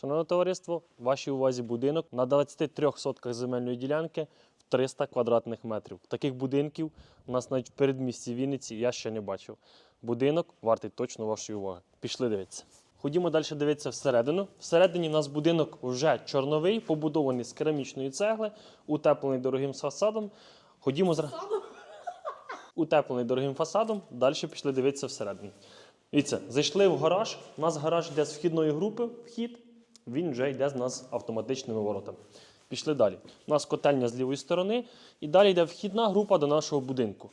Шановне товариство, вашій увазі будинок на 23 сотках земельної ділянки в 300 квадратних метрів. Таких будинків у нас навіть в передмісті Вінниці я ще не бачив. Будинок вартий точно вашої уваги. Пішли дивитися. Ходімо далі дивитися всередину. Всередині у нас будинок вже чорновий, побудований з керамічної цегли, утеплений дорогим фасадом. Ходімо зра... утеплений дорогим фасадом. Далі пішли дивитися всередину. Дивіться, зайшли в гараж. У нас гараж йде з вхідної групи, вхід. Він вже йде з нас автоматичними воротами. Пішли далі. У нас котельня з лівої сторони, і далі йде вхідна група до нашого будинку.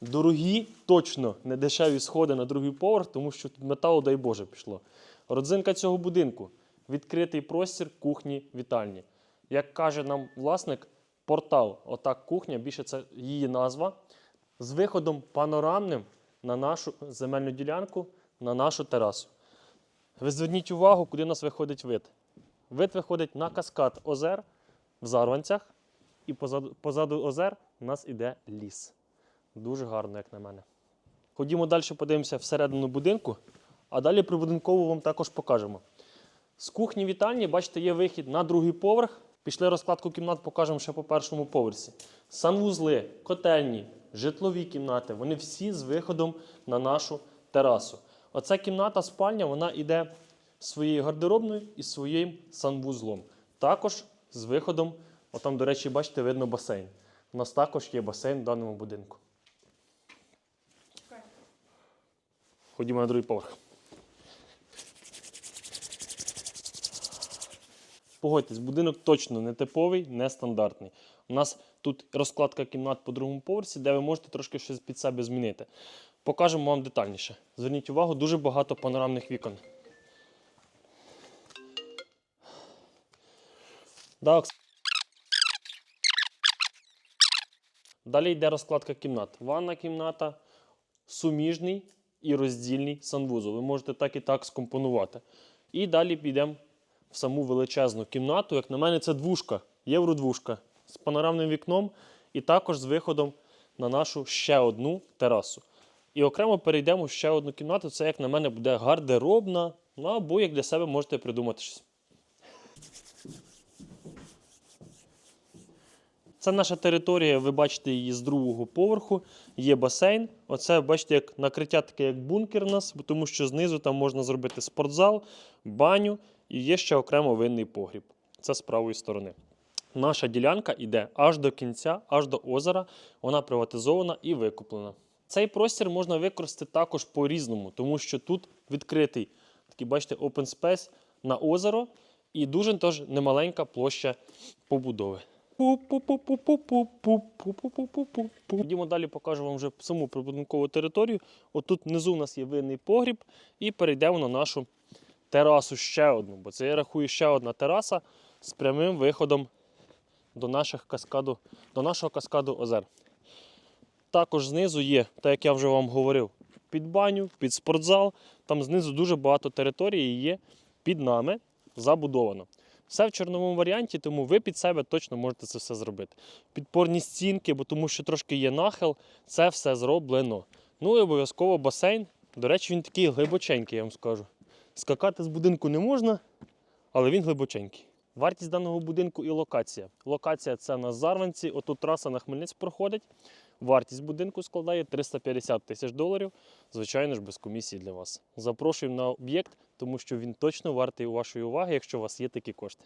Дорогі, точно не дешеві сходи на другий поверх, тому що тут металу, дай Боже, пішло. Родзинка цього будинку відкритий простір кухні вітальні. Як каже нам власник, портал, отак кухня, більше це її назва, з виходом панорамним на нашу земельну ділянку, на нашу терасу. Ви зверніть увагу, куди у нас виходить вид. Вид виходить на каскад озер в Зарванцях, і позаду, позаду озер у нас іде ліс. Дуже гарно, як на мене. Ходімо далі, подивимося всередину будинку, а далі прибудинкову вам також покажемо. З кухні вітальні, бачите, є вихід на другий поверх. Пішли розкладку кімнат, покажемо ще по першому поверсі. Санвузли, котельні, житлові кімнати вони всі з виходом на нашу терасу. Оця кімната, спальня, вона йде своєю гардеробною і своїм санвузлом. Також з виходом, отам, до речі, бачите, видно басейн. У нас також є басейн в даному будинку. Ходімо на другий поверх. Погодьтесь, будинок точно не типовий, не стандартний. У нас тут розкладка кімнат по другому поверсі, де ви можете трошки щось під себе змінити. Покажемо вам детальніше. Зверніть увагу, дуже багато панорамних вікон. Да, Далі йде розкладка кімнат. Ванна кімната, суміжний і роздільний санвузол. Ви можете так і так скомпонувати. І далі підемо в саму величезну кімнату. Як на мене, це двушка, євродвушка з панорамним вікном і також з виходом на нашу ще одну терасу. І окремо перейдемо в ще одну кімнату. Це, як на мене, буде гардеробна, ну або як для себе можете придумати щось. Це наша територія, ви бачите її з другого поверху. Є басейн. Оце, бачите, як накриття таке, як бункер у нас, тому що знизу там можна зробити спортзал, баню і є ще окремо винний погріб. Це з правої сторони. Наша ділянка йде аж до кінця, аж до озера. Вона приватизована і викуплена. Цей простір можна використати також по-різному, тому що тут відкритий такий, бачите, open space на озеро і дуже тож немаленька площа побудови. Підімо далі покажу вам вже саму прибудинкову територію. Отут внизу у нас є винний погріб, і перейдемо на нашу терасу ще одну, бо це я рахую ще одна тераса з прямим виходом до, наших каскаду, до нашого каскаду озер. Також знизу є, так як я вже вам говорив, під баню, під спортзал. Там знизу дуже багато території є під нами забудовано. Все в чорновому варіанті, тому ви під себе точно можете це все зробити. Підпорні стінки, бо тому що трошки є нахил, це все зроблено. Ну і обов'язково басейн. До речі, він такий глибоченький, я вам скажу. Скакати з будинку не можна, але він глибоченький. Вартість даного будинку і локація. Локація це на Зарванці, отут траса на Хмельницьк проходить. Вартість будинку складає 350 тисяч доларів, звичайно ж, без комісії для вас. Запрошуємо на об'єкт, тому що він точно вартий вашої уваги, якщо у вас є такі кошти.